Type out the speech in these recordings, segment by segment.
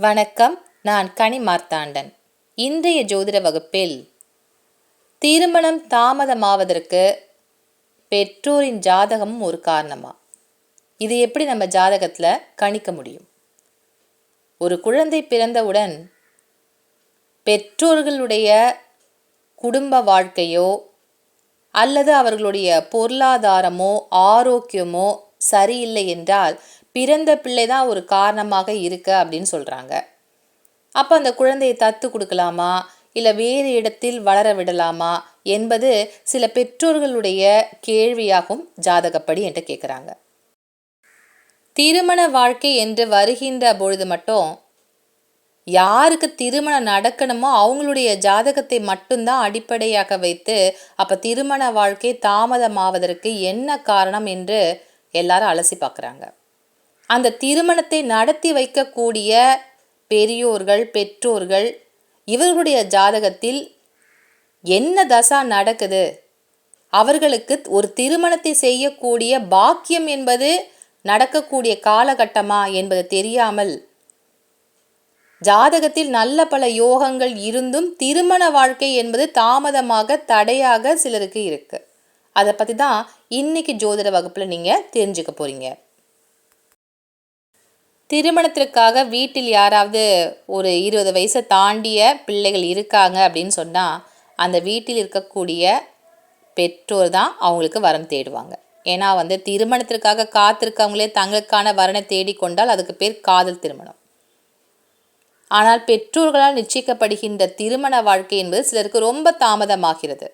வணக்கம் நான் கனி மார்த்தாண்டன். இன்றைய ஜோதிட வகுப்பில் திருமணம் தாமதமாவதற்கு பெற்றோரின் ஜாதகமும் ஒரு காரணமா? இது எப்படி நம்ம ஜாதகத்தில் கணிக்க முடியும்? ஒரு குழந்தை பிறந்தவுடன் பெற்றோர்களுடைய குடும்ப வாழ்க்கையோ அல்லது அவர்களுடைய பொருளாதாரமோ ஆரோக்கியமோ சரியில்லை என்றால் பிறந்த பிள்ளை தான் ஒரு காரணமாக இருக்க அப்படின்னு சொல்கிறாங்க அப்போ அந்த குழந்தையை தத்து கொடுக்கலாமா? இல்லை வேறு இடத்தில் வளர விடலாமா? என்பது சில பெற்றோர்களுடைய கேள்வியாகும் ஜாதகப்படி என்று கேட்குறாங்க திருமண வாழ்க்கை என்று வருகின்ற பொழுது மட்டும் யாருக்கு திருமணம் நடக்கணுமோ அவங்களுடைய ஜாதகத்தை மட்டும்தான் அடிப்படையாக வைத்து அப்போ திருமண வாழ்க்கை தாமதமாவதற்கு என்ன காரணம் என்று எல்லாரும் அலசி பார்க்குறாங்க அந்த திருமணத்தை நடத்தி வைக்கக்கூடிய பெரியோர்கள் பெற்றோர்கள் இவர்களுடைய ஜாதகத்தில் என்ன தசா நடக்குது? அவர்களுக்கு ஒரு திருமணத்தை செய்யக்கூடிய பாக்கியம் என்பது நடக்கக்கூடிய காலகட்டமா என்பது தெரியாமல் ஜாதகத்தில் நல்ல பல யோகங்கள் இருந்தும் திருமண வாழ்க்கை என்பது தாமதமாக தடையாக சிலருக்கு இருக்கு. அதை பற்றி தான் இன்னைக்கு ஜோதிட வகுப்பில் நீங்கள் தெரிஞ்சுக்க போகிறீங்க திருமணத்திற்காக வீட்டில் யாராவது ஒரு இருபது வயசை தாண்டிய பிள்ளைகள் இருக்காங்க அப்படின்னு சொன்னால் அந்த வீட்டில் இருக்கக்கூடிய பெற்றோர் தான் அவங்களுக்கு வரம் தேடுவாங்க. ஏன்னா வந்து திருமணத்திற்காக காத்திருக்கவங்களே தங்களுக்கான வரனை தேடிக்கொண்டால் அதுக்கு பேர் காதல் திருமணம். ஆனால் பெற்றோர்களால் நிச்சயிக்கப்படுகின்ற திருமண வாழ்க்கை என்பது சிலருக்கு ரொம்ப தாமதமாகிறது.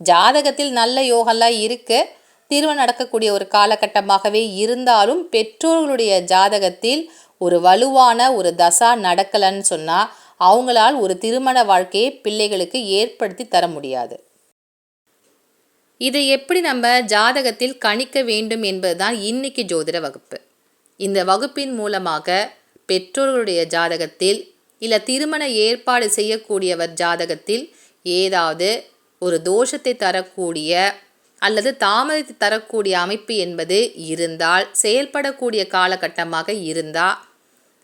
ஜாதகத்தில் நல்ல யோகம்லாம் இருக்குது தீர்வு நடக்கக்கூடிய ஒரு காலகட்டமாகவே இருந்தாலும் பெற்றோர்களுடைய ஜாதகத்தில் ஒரு வலுவான ஒரு தசா நடக்கலைன்னு சொன்னால் அவங்களால் ஒரு திருமண வாழ்க்கையை பிள்ளைகளுக்கு ஏற்படுத்தி தர முடியாது. இதை எப்படி நம்ம ஜாதகத்தில் கணிக்க வேண்டும் என்பதுதான் இன்னைக்கு ஜோதிட வகுப்பு. இந்த வகுப்பின் மூலமாக பெற்றோர்களுடைய ஜாதகத்தில் இல்லை திருமண ஏற்பாடு செய்யக்கூடியவர் ஜாதகத்தில் ஏதாவது ஒரு தோஷத்தை தரக்கூடிய அல்லது தாமதித்து தரக்கூடிய அமைப்பு என்பது இருந்தால் செயல்படக்கூடிய காலகட்டமாக இருந்தால்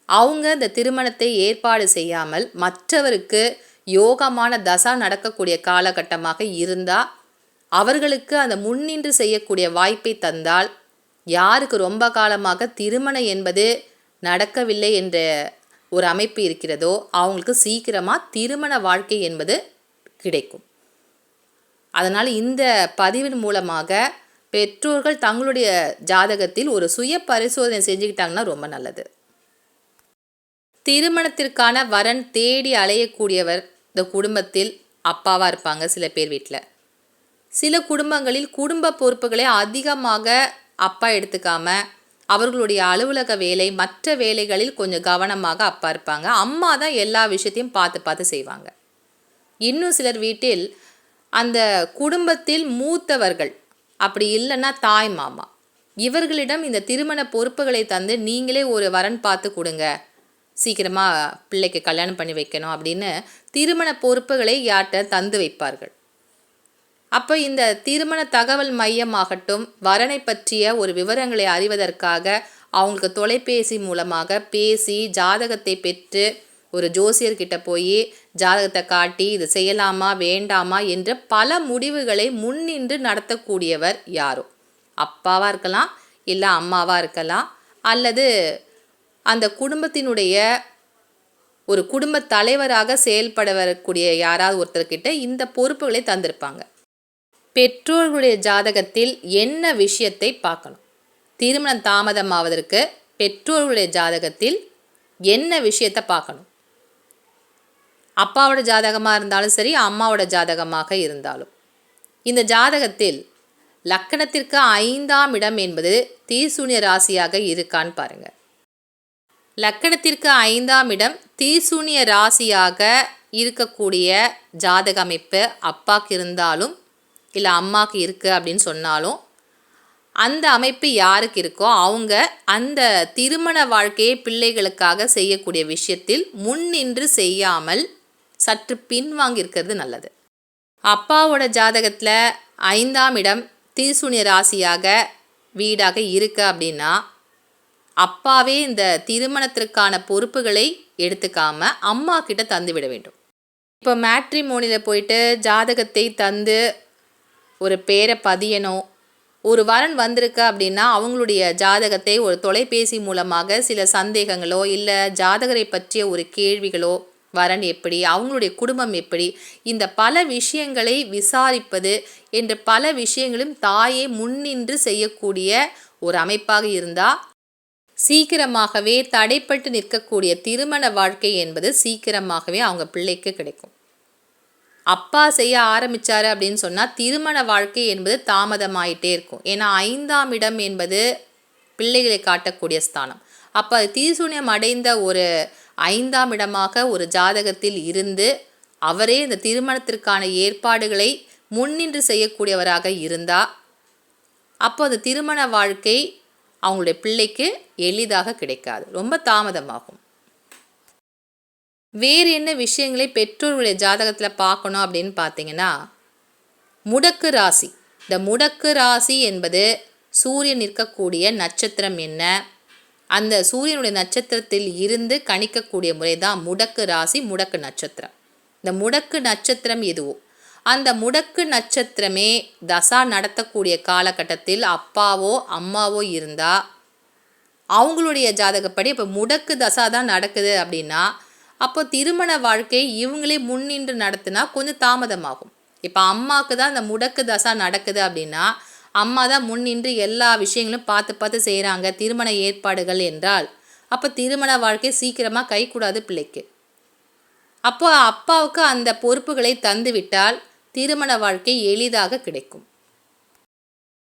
அவங்க இந்த திருமணத்தை ஏற்பாடு செய்யாமல் மற்றவருக்கு யோகமான தசா நடக்கக்கூடிய காலகட்டமாக இருந்தால் அவர்களுக்கு அந்த முன்னின்று செய்யக்கூடிய வாய்ப்பை தந்தால் யாருக்கு ரொம்ப காலமாக திருமணம் என்பது நடக்கவில்லை என்ற ஒரு அமைப்பு இருக்கிறதோ அவங்களுக்கு சீக்கிரமாக திருமண வாழ்க்கை என்பது கிடைக்கும். அதனால் இந்த பதிவின் மூலமாக பெற்றோர்கள் தங்களுடைய ஜாதகத்தில் ஒரு சுய பரிசோதனை செஞ்சுக்கிட்டாங்கன்னா ரொம்ப நல்லது. திருமணத்திற்கான வரன் தேடி அலையக்கூடியவர் இந்த குடும்பத்தில் அப்பாவாக இருப்பாங்க சில பேர் வீட்டில் சில குடும்பங்களில் குடும்ப பொறுப்புகளை அதிகமாக அப்பா எடுத்துக்காம அவர்களுடைய அலுவலக வேலை மற்ற வேலைகளில் கொஞ்சம் கவனமாக அப்பா இருப்பாங்க. அம்மா தான் எல்லா விஷயத்தையும் பார்த்து பார்த்து செய்வாங்க. இன்னும் சிலர் வீட்டில் அந்த குடும்பத்தில் மூத்தவர்கள். அப்படி இல்லைன்னா தாய் மாமா. இவர்களிடம் இந்த திருமண பொறுப்புகளை தந்து நீங்களே ஒரு வரன் பார்த்து கொடுங்க. சீக்கிரமாக பிள்ளைக்கு கல்யாணம் பண்ணி வைக்கணும் அப்படின்னு திருமண பொறுப்புகளை யார்கிட்ட தந்து வைப்பார்கள். அப்போ இந்த திருமண தகவல் மையமாகட்டும் வரனை பற்றிய ஒரு விவரங்களை அறிவதற்காக அவங்களுக்கு தொலைபேசி மூலமாக பேசி ஜாதகத்தை பெற்று ஒரு ஜோசியர்கிட்ட போய் ஜாதகத்தை காட்டி இது செய்யலாமா வேண்டாமா? என்ற பல முடிவுகளை முன்னின்று நடத்தக்கூடியவர் யாரோ? அப்பாவாக இருக்கலாம் இல்லை அம்மாவாக இருக்கலாம் அல்லது அந்த குடும்பத்தினுடைய ஒரு குடும்ப தலைவராக செயல்பட வரக்கூடிய யாராவது ஒருத்தர்கிட்ட இந்த பொறுப்புகளை தந்திருப்பாங்க. பெற்றோர்களுடைய ஜாதகத்தில் என்ன விஷயத்தை பார்க்கணும்? திருமணம் தாமதமாவதற்கு பெற்றோர்களுடைய ஜாதகத்தில் என்ன விஷயத்தை பார்க்கணும்? அப்பாவோட ஜாதகமாக இருந்தாலும் சரி அம்மாவோட ஜாதகமாக இருந்தாலும். இந்த ஜாதகத்தில் லக்கணத்திற்கு ஐந்தாம் இடம் என்பது தீசூன்ய ராசியாக இருக்கான்னு பாருங்கள் லக்கணத்திற்கு ஐந்தாம் இடம் தீசூன்ய ராசியாக இருக்கக்கூடிய ஜாதக அமைப்பு அப்பாவுக்கு இருந்தாலும் இல்லை அம்மாவுக்கு இருக்குது அப்படின்னு சொன்னாலும் அந்த அமைப்பு யாருக்கு இருக்கோ அவங்க அந்த திருமண வாழ்க்கையை பிள்ளைகளுக்காக செய்யக்கூடிய விஷயத்தில் முன்னின்று செய்யாமல் சற்று பின்வாங்கியிருக்கிறது நல்லது. அப்பாவோட ஜாதகத்தில் ஐந்தாம் இடம் தீசுனிய ராசியாக வீடாக இருக்கு அப்படின்னா அப்பாவே இந்த திருமணத்திற்கான பொறுப்புகளை எடுத்துக்காம அம்மா கிட்ட தந்து விட வேண்டும். இப்போ மேட்ரிமோனியில் போயிட்டு ஜாதகத்தை தந்து ஒரு பேரை பதியணும் ஒரு வரன் வந்திருக்கு அப்படின்னா அவங்களுடைய ஜாதகத்தை ஒரு தொலைபேசி மூலமாக சில சந்தேகங்களோ இல்லை ஜாதகரை பற்றிய ஒரு கேள்விகளோ வரன் எப்படி அவங்களுடைய குடும்பம் எப்படி இந்த பல விஷயங்களை விசாரிப்பது என்ற பல விஷயங்களும் தாயே முன்னின்று செய்யக்கூடிய ஒரு அமைப்பாக இருந்தால் சீக்கிரமாகவே தடைப்பட்டு நிற்கக்கூடிய திருமண வாழ்க்கை என்பது சீக்கிரமாகவே அவங்க பிள்ளைக்கு கிடைக்கும். அப்பா செய்ய ஆரம்பித்தார் அப்படின்னு சொன்னால் திருமண வாழ்க்கை என்பது தாமதமாயிட்டே இருக்கும். ஏன்னா ஐந்தாம் இடம் என்பது பிள்ளைகளை காட்டக்கூடிய ஸ்தானம். அப்போ அது தீசூன்யம் அடைந்த ஒரு ஐந்தாம் இடமாக ஒரு ஜாதகத்தில் இருந்து அவரே இந்த திருமணத்திற்கான ஏற்பாடுகளை முன்னின்று செய்யக்கூடியவராக இருந்தால் அப்போ அந்த திருமண வாழ்க்கை அவங்களுடைய பிள்ளைக்கு எளிதாக கிடைக்காது. ரொம்ப தாமதமாகும். வேறு என்ன விஷயங்களை பெற்றோர்களுடைய ஜாதகத்தில் பார்க்கணும் அப்படின்னு பார்த்தீங்கன்னா முடக்கு ராசி. இந்த முடக்கு ராசி என்பது சூரியன் நிற்கக்கூடிய நட்சத்திரம் என்ன? அந்த சூரியனுடைய நட்சத்திரத்தில் இருந்து கணிக்கக்கூடிய முறை தான் முடக்கு ராசி முடக்கு நட்சத்திரம். இந்த முடக்கு நட்சத்திரம் எதுவோ? அந்த முடக்கு நட்சத்திரமே தசா நடத்தக்கூடிய காலகட்டத்தில் அப்பாவோ அம்மாவோ இருந்தால் அவங்களுடைய ஜாதகப்படி இப்போ முடக்கு தசா தான் நடக்குது அப்படின்னா அப்போ திருமண வாழ்க்கை இவங்களே முன்னின்று நடத்தினா கொஞ்சம் தாமதமாகும். இப்போ அம்மாவுக்கு தான் அந்த முடக்கு தசா நடக்குது அப்படின்னா அம்மா தான் முன்னின்று எல்லா விஷயங்களும் பார்த்து பார்த்து செய்கிறாங்க திருமண ஏற்பாடுகள் என்றால். அப்போ திருமண வாழ்க்கை சீக்கிரமாக கைக்கூடாது பிள்ளைக்கு. அப்போ அப்பாவுக்கு அந்த பொறுப்புகளை தந்துவிட்டால் திருமண வாழ்க்கை எளிதாக கிடைக்கும்.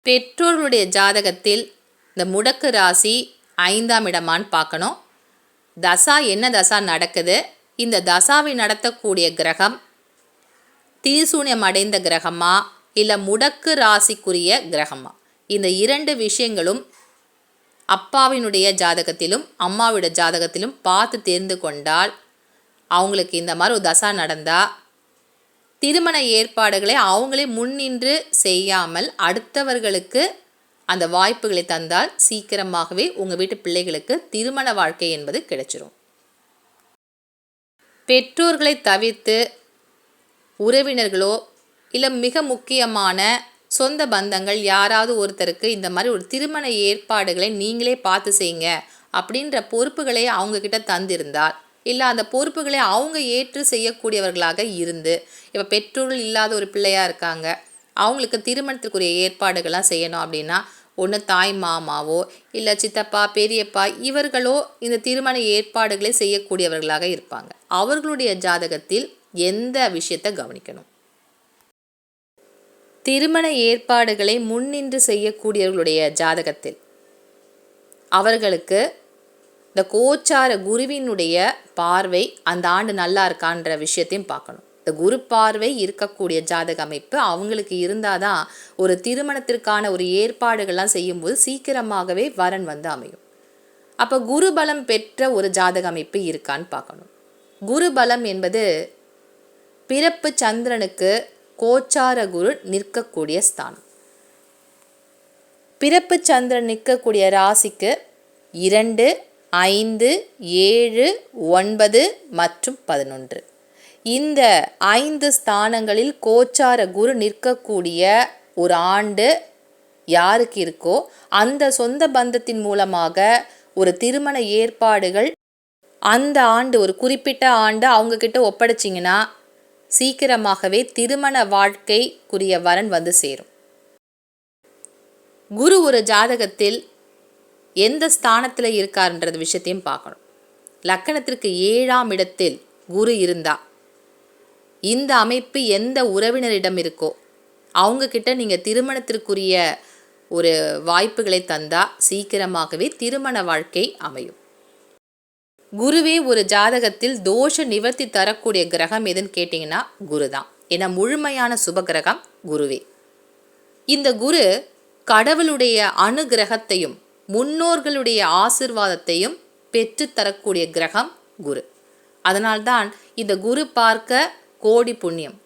பெற்றோர்களுடைய ஜாதகத்தில் இந்த முடக்கு ராசி ஐந்தாம் இடமான்னு பார்க்கணும். தசா என்ன தசா நடக்குது? இந்த தசாவை நடத்தக்கூடிய கிரகம் தீசூன்யம் அடைந்த கிரகமா? இல்லை முடக்கு ராசிக்குரிய கிரகமா? இந்த இரண்டு விஷயங்களும் அப்பாவினுடைய ஜாதகத்திலும் அம்மாவோட ஜாதகத்திலும் பார்த்து தெரிந்து கொண்டால் அவங்களுக்கு இந்த மாதிரி ஒரு தசா நடந்தால் திருமண ஏற்பாடுகளை அவங்களே முன்னின்று செய்யாமல் அடுத்தவர்களுக்கு அந்த வாய்ப்புகளை தந்தால் சீக்கிரமாகவே உங்கள் வீட்டு பிள்ளைகளுக்கு திருமண வாழ்க்கை என்பது கிடைச்சிரும். பெற்றோர்களை தவிர்த்து உறவினர்களோ இல்லை மிக முக்கியமான சொந்த பந்தங்கள் யாராவது ஒருத்தருக்கு இந்த மாதிரி ஒரு திருமண ஏற்பாடுகளை நீங்களே பார்த்து செய்யுங்க அப்படின்ற பொறுப்புகளை அவங்கக்கிட்ட தந்திருந்தால் இல்லை அந்த பொறுப்புகளை அவங்க ஏற்று செய்யக்கூடியவர்களாக இருந்து இப்போ பெற்றோர்கள் இல்லாத ஒரு பிள்ளையாக இருக்காங்க அவங்களுக்கு திருமணத்துக்குரிய ஏற்பாடுகள்லாம் செய்யணும் அப்படின்னா ஒன்று தாய் மாமாவோ இல்லை சித்தப்பா பெரியப்பா இவர்களோ இந்த திருமண ஏற்பாடுகளை செய்யக்கூடியவர்களாக இருப்பாங்க. அவர்களுடைய ஜாதகத்தில் எந்த விஷயத்தை கவனிக்கணும்? திருமண ஏற்பாடுகளை முன்னின்று செய்யக்கூடியவர்களுடைய ஜாதகத்தில். அவர்களுக்கு இந்த கோச்சார குருவினுடைய பார்வை அந்த ஆண்டு நல்லா இருக்கான்ற விஷயத்தையும் பார்க்கணும். இந்த குரு பார்வை இருக்கக்கூடிய ஜாதக அமைப்பு அவங்களுக்கு இருந்தால் தான் ஒரு திருமணத்திற்கான ஒரு ஏற்பாடுகள்லாம் செய்யும்போது சீக்கிரமாகவே வரன் வந்து அமையும். அப்போ குரு பலம் பெற்ற ஒரு ஜாதக அமைப்பு இருக்கான்னு பார்க்கணும். குரு பலம் என்பது பிறப்பு சந்திரனுக்கு கோச்சார குரு நிற்கக்கூடிய ஸ்தானம். பிறப்பு சந்திரன் நிற்கக்கூடிய ராசிக்கு இரண்டு ஐந்து ஏழு ஒன்பது மற்றும் பதினொன்று. இந்த ஐந்து ஸ்தானங்களில் கோச்சார குரு நிற்கக்கூடிய ஒரு ஆண்டு யாருக்கு இருக்கோ அந்த சொந்த பந்தத்தின் மூலமாக ஒரு திருமண ஏற்பாடுகள் அந்த ஆண்டு ஒரு குறிப்பிட்ட ஆண்டு அவங்கக்கிட்ட ஒப்படைச்சிங்கன்னா சீக்கிரமாகவே திருமண வாழ்க்கைக்குரிய வரன் வந்து சேரும். குரு ஒரு ஜாதகத்தில் எந்த ஸ்தானத்தில் இருக்காருன்றது விஷயத்தையும் பார்க்கணும். லக்கணத்திற்கு ஏழாம் இடத்தில் குரு இருந்தால் இந்த அமைப்பு எந்த உறவினரிடம் இருக்கோ அவங்கக்கிட்ட நீங்கள் திருமணத்திற்குரிய ஒரு வாய்ப்புகளை தந்தால் சீக்கிரமாகவே திருமண வாழ்க்கை அமையும். குருவே ஒரு ஜாதகத்தில் தோஷ நிவர்த்தி தரக்கூடிய கிரகம் எதுன்னு கேட்டிங்கன்னா குரு தான் ஏன்னா முழுமையான சுப கிரகம் குருவே. இந்த குரு கடவுளுடைய அனுகிரகத்தையும் முன்னோர்களுடைய ஆசிர்வாதத்தையும் பெற்றுத்தரக்கூடிய கிரகம் குரு. அதனால்தான் இந்த குரு பார்க்க கோடி புண்ணியம்.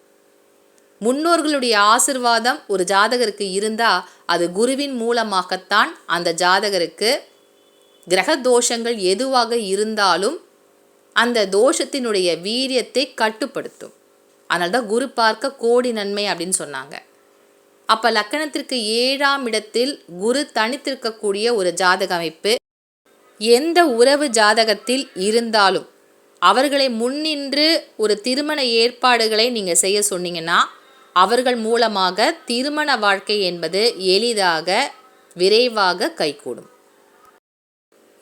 முன்னோர்களுடைய ஆசிர்வாதம் ஒரு ஜாதகருக்கு இருந்தால் அது குருவின் மூலமாகத்தான் அந்த ஜாதகருக்கு கிரக தோஷங்கள் எதுவாக இருந்தாலும் அந்த தோஷத்தினுடைய வீரியத்தை கட்டுப்படுத்தும். அதனால தான் குரு பார்க்க கோடி நன்மை அப்படின்னு சொன்னாங்க. அப்போ லக்கணத்திற்கு ஏழாம் இடத்தில் குரு தனித்திருக்கக்கூடிய ஒரு ஜாதக அமைப்பு எந்த உறவு ஜாதகத்தில் இருந்தாலும் அவர்களை முன்னின்று ஒரு திருமண ஏற்பாடுகளை நீங்கள் செய்ய சொன்னீங்கன்னா அவர்கள் மூலமாக திருமண வாழ்க்கை என்பது எளிதாக விரைவாக கைகூடும்.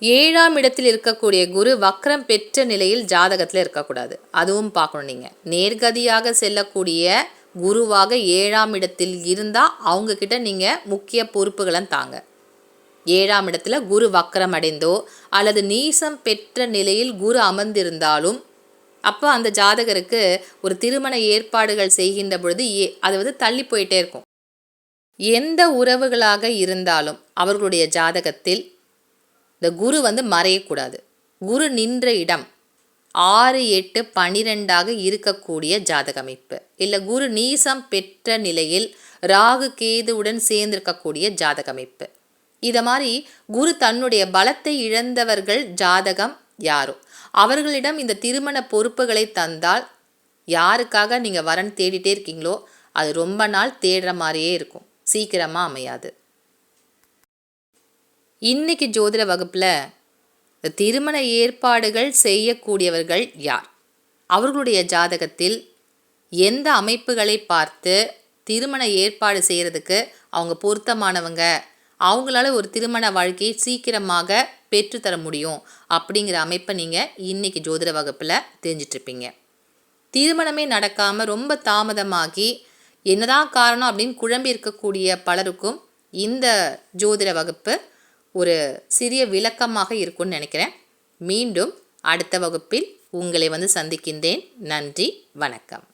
ஏழாம் இடத்தில் இருக்கக்கூடிய குரு வக்ரம் பெற்ற நிலையில் ஜாதகத்தில் இருக்கக்கூடாது. அதுவும் பார்க்கணும் நீங்கள் நேர்கதியாக செல்லக்கூடிய குருவாக ஏழாம் இடத்தில் இருந்தால் அவங்கக்கிட்ட நீங்கள் முக்கிய பொறுப்புகளை தாங்க. ஏழாம் இடத்துல குரு வக்கரம் அடைந்தோ அல்லது நீசம் பெற்ற நிலையில் குரு அமர்ந்திருந்தாலும் அப்போ அந்த ஜாதகருக்கு ஒரு திருமண ஏற்பாடுகள் செய்கின்ற பொழுது ஏ அது வந்து தள்ளி போயிட்டே இருக்கும். எந்த உறவுகளாக இருந்தாலும் அவர்களுடைய ஜாதகத்தில் இந்த குரு வந்து மறையக்கூடாது குரு நின்ற இடம் ஆறு எட்டு பனிரெண்டாக இருக்கக்கூடிய ஜாதக அமைப்பு இல்லை குரு நீசம் பெற்ற நிலையில் ராகு கேதுவுடன் சேர்ந்திருக்கக்கூடிய ஜாதக அமைப்பு இதை மாதிரி குரு தன்னுடைய பலத்தை இழந்தவர்கள் ஜாதகம் யாரோ? அவர்களிடம் இந்த திருமண பொறுப்புகளை தந்தால் யாருக்காக நீங்கள் வரன் தேடிட்டே இருக்கீங்களோ அது ரொம்ப நாள் தேடுற மாதிரியே இருக்கும். சீக்கிரமாக அமையாது. இன்னைக்கு ஜோதிட வகுப்பில் திருமண ஏற்பாடுகள் செய்யக்கூடியவர்கள் யார்? அவர்களுடைய ஜாதகத்தில் எந்த அமைப்புகளை பார்த்து திருமண ஏற்பாடு செய்கிறதுக்கு அவங்க பொருத்தமானவங்க அவங்களால ஒரு திருமண வாழ்க்கையை சீக்கிரமாக பெற்றுத்தர முடியும் அப்படிங்கிற அமைப்பை நீங்கள் இன்றைக்கி ஜோதிட வகுப்பில் தெரிஞ்சிட்ருப்பீங்க திருமணமே நடக்காமல் ரொம்ப தாமதமாகி என்னதான் காரணம் அப்படின்னு குழம்பி இருக்கக்கூடிய பலருக்கும் இந்த ஜோதிட வகுப்பு ஒரு சிறிய விளக்கமாக இருக்கும்னு நினைக்கிறேன். மீண்டும் அடுத்த வகுப்பில் உங்களை வந்து சந்திக்கின்றேன். நன்றி வணக்கம்.